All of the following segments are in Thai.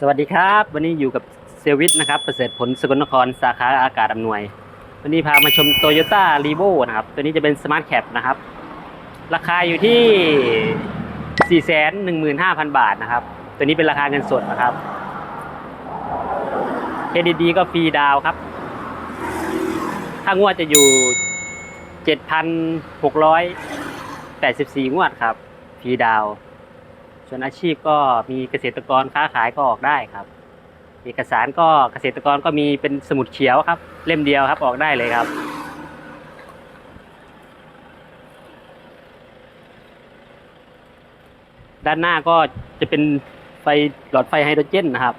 สวัสดีครับ วันนี้อยู่กับเซลวิทนะครับประเสริฐผลสกลนครสาขาอากาศอำนวย วันนี้พามาชมโตโยต้ารีโวนะครับ ตัวนี้จะเป็นสมาร์ทแคปนะครับ ราคาอยู่ที่ 415,000 บาทนะครับ ตัวนี้เป็นราคาเงินสดนะครับเครดิตดีก็ฟรีดาวครับ ถ้างวดจะอยู่ 7,684 งวดครับ ฟรีดาว ส่วนอาชีพก็มีเกษตรกรค้าขายก็ออกได้ครับ เอกสารก็เกษตรกรก็มีเป็นสมุดเขียวครับ เล่มเดียวครับออกได้เลยครับ ด้านหน้าก็จะเป็นไฟหลอดไฟไฮโดรเจนนะครับ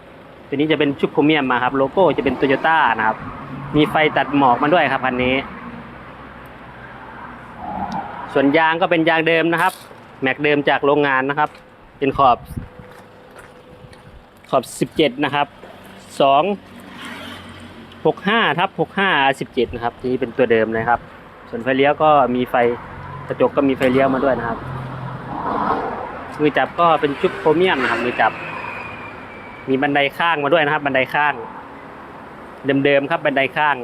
ตัวนี้จะเป็นชุดโครเมียมมาครับ โลโก้จะเป็นโตโยต้านะครับ มีไฟตัดหมอกมาด้วยครับคันนี้ ส่วนยางก็เป็นยางเดิมนะครับ แม็กเดิมจากโรงงานนะครับ เป็นขอบขอบ 17 นะครับ2 65ทับ65 17 นะครับ ที่เป็นตัวเดิมเลยครับ ส่วนไฟเลี้ยวก็มีไฟกระจกก็มีไฟเลี้ยวมาด้วยนะครับมือจับก็เป็นชุดโครเมียมนะครับมือจับ มีบันไดข้างมาด้วยนะครับ บันไดข้าง เดิมๆครับบันไดข้าง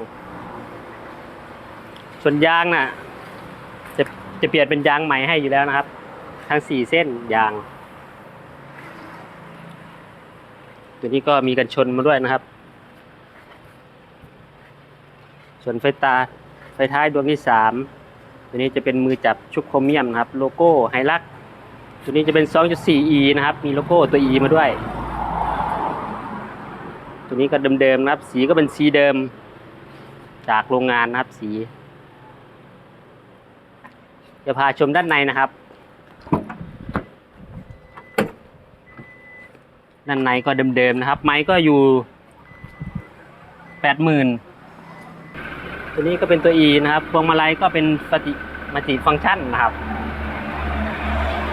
ส่วนยางน่ะ จะจะเปลี่ยนเป็นยางใหม่ให้อยู่แล้วนะครับ ทั้งสี่เส้นยาง ตัวนี้ก็มีกันชนมาด้วยนะครับ ส่วนไฟตาไฟท้ายดวงที่สามตัวนี้จะเป็นมือจับชุกโครเมียมนะครับ โลโก้ไฮลักตัวนี้จะเป็น 2.4e นะครับ มีโลโก้ตัว e มาด้วย ตัวนี้ก็เดิมๆนะครับ สีก็เป็นสีเดิม จากโรงงานนะครับสีจะพาชมด้านในนะครับ ด้านในก็เดิมๆนะครับ ไม้ก็อยู่แปดหมื่นตัวนี้ก็เป็นตัว E นะครับพวงมาลัยก็เป็นปฏิมัติฟังก์ชันนะครับ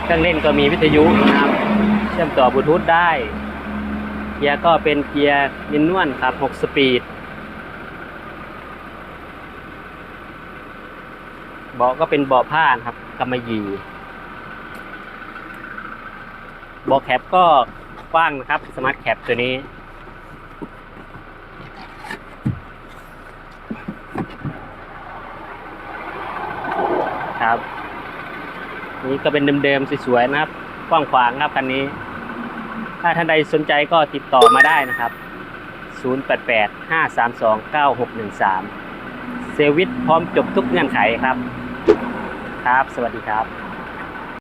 เครื่องเล่นก็มีวิทยุนะครับ เชื่อมต่อบลูทูธได้ เกียร์ก็เป็นเกียร์มินนวลครับ6สปีด เบาะก็เป็นเบาะผ้านครับกำมะหยี่เบาะแคปก็ กว้างนะครับสมาร์ทแคปตัวนี้ ครับ นี่ก็เป็นเดิมๆสวยๆนะครับกว้างขวางครับคันนี้ ถ้าท่านใดสนใจก็ติดต่อมาได้นะครับ 088-532-9613 เซวิทพร้อมจบทุกเงื่อนไขครับ ครับ สวัสดีครับ